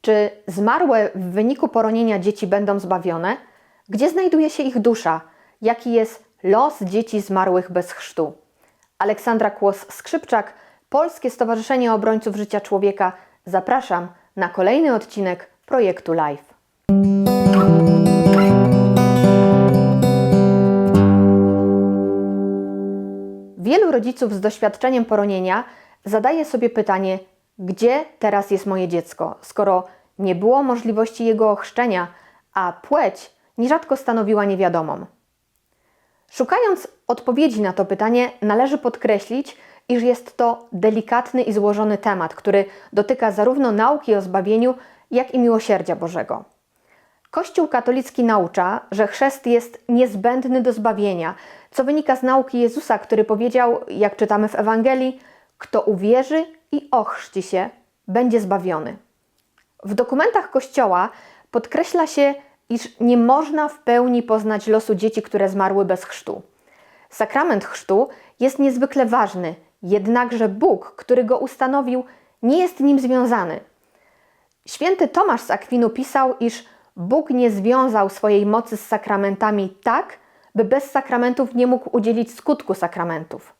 Czy zmarłe w wyniku poronienia dzieci będą zbawione? Gdzie znajduje się ich dusza? Jaki jest los dzieci zmarłych bez chrztu? Aleksandra Kłos-Skrzypczak, Polskie Stowarzyszenie Obrońców Życia Człowieka. Zapraszam na kolejny odcinek projektu Live. Wielu rodziców z doświadczeniem poronienia zadaje sobie pytanie, gdzie teraz jest moje dziecko, skoro nie było możliwości jego ochrzczenia, a płeć nierzadko stanowiła niewiadomą. Szukając odpowiedzi na to pytanie, należy podkreślić, iż jest to delikatny i złożony temat, który dotyka zarówno nauki o zbawieniu, jak i miłosierdzia Bożego. Kościół katolicki naucza, że chrzest jest niezbędny do zbawienia, co wynika z nauki Jezusa, który powiedział, jak czytamy w Ewangelii, kto uwierzy i ochrzci się, będzie zbawiony. W dokumentach Kościoła podkreśla się, iż nie można w pełni poznać losu dzieci, które zmarły bez chrztu. Sakrament chrztu jest niezwykle ważny, jednakże Bóg, który go ustanowił, nie jest nim związany. Święty Tomasz z Akwinu pisał, iż Bóg nie związał swojej mocy z sakramentami tak, by bez sakramentów nie mógł udzielić skutku sakramentów.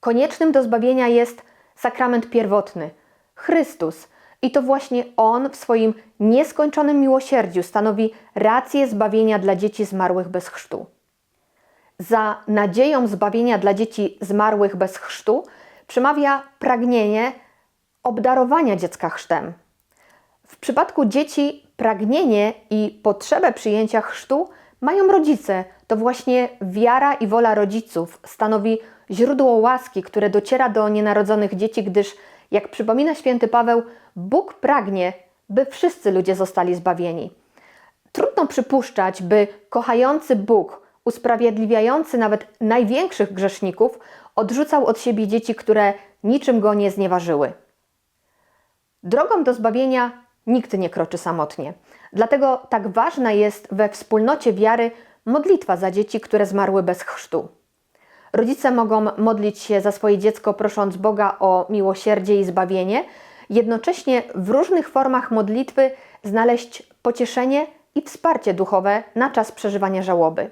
Koniecznym do zbawienia jest sakrament pierwotny Chrystus, i to właśnie On w swoim nieskończonym miłosierdziu stanowi rację zbawienia dla dzieci zmarłych bez chrztu. Za nadzieją zbawienia dla dzieci zmarłych bez chrztu przemawia pragnienie obdarowania dziecka chrztem. W przypadku dzieci pragnienie i potrzebę przyjęcia chrztu mają rodzice. To właśnie wiara i wola rodziców stanowi źródło łaski, które dociera do nienarodzonych dzieci, gdyż, jak przypomina święty Paweł, Bóg pragnie, by wszyscy ludzie zostali zbawieni. Trudno przypuszczać, by kochający Bóg, usprawiedliwiający nawet największych grzeszników, odrzucał od siebie dzieci, które niczym go nie znieważyły. Drogą do zbawienia nikt nie kroczy samotnie. Dlatego tak ważna jest we wspólnocie wiary modlitwa za dzieci, które zmarły bez chrztu. Rodzice mogą modlić się za swoje dziecko, prosząc Boga o miłosierdzie i zbawienie, jednocześnie w różnych formach modlitwy znaleźć pocieszenie i wsparcie duchowe na czas przeżywania żałoby.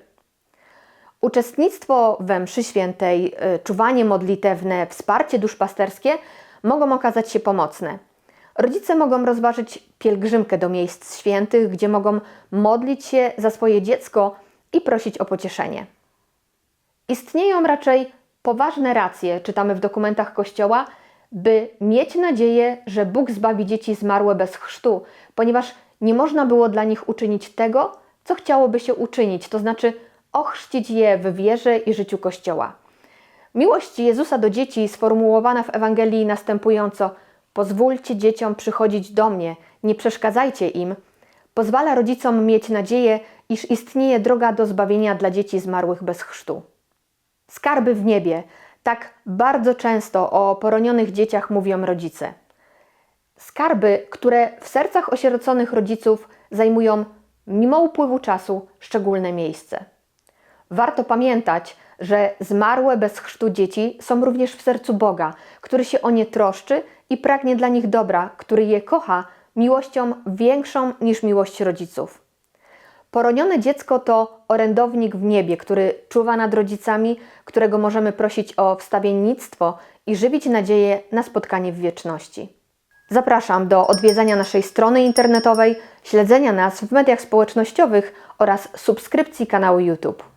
Uczestnictwo we mszy świętej, y, czuwanie modlitewne, wsparcie duszpasterskie mogą okazać się pomocne. Rodzice mogą rozważyć pielgrzymkę do miejsc świętych, gdzie mogą modlić się za swoje dziecko i prosić o pocieszenie. Istnieją raczej poważne racje, czytamy w dokumentach Kościoła, by mieć nadzieję, że Bóg zbawi dzieci zmarłe bez chrztu, ponieważ nie można było dla nich uczynić tego, co chciałoby się uczynić, to znaczy ochrzcić je w wierze i życiu Kościoła. Miłość Jezusa do dzieci sformułowana w Ewangelii następująco: Pozwólcie dzieciom przychodzić do mnie, nie przeszkadzajcie im, pozwala rodzicom mieć nadzieję, iż istnieje droga do zbawienia dla dzieci zmarłych bez chrztu. Skarby w niebie. Tak bardzo często o poronionych dzieciach mówią rodzice. Skarby, które w sercach osieroconych rodziców zajmują, mimo upływu czasu, szczególne miejsce. Warto pamiętać, że zmarłe bez chrztu dzieci są również w sercu Boga, który się o nie troszczy i pragnie dla nich dobra, który je kocha miłością większą niż miłość rodziców. Poronione dziecko to orędownik w niebie, który czuwa nad rodzicami, którego możemy prosić o wstawiennictwo i żywić nadzieję na spotkanie w wieczności. Zapraszam do odwiedzania naszej strony internetowej, śledzenia nas w mediach społecznościowych oraz subskrypcji kanału YouTube.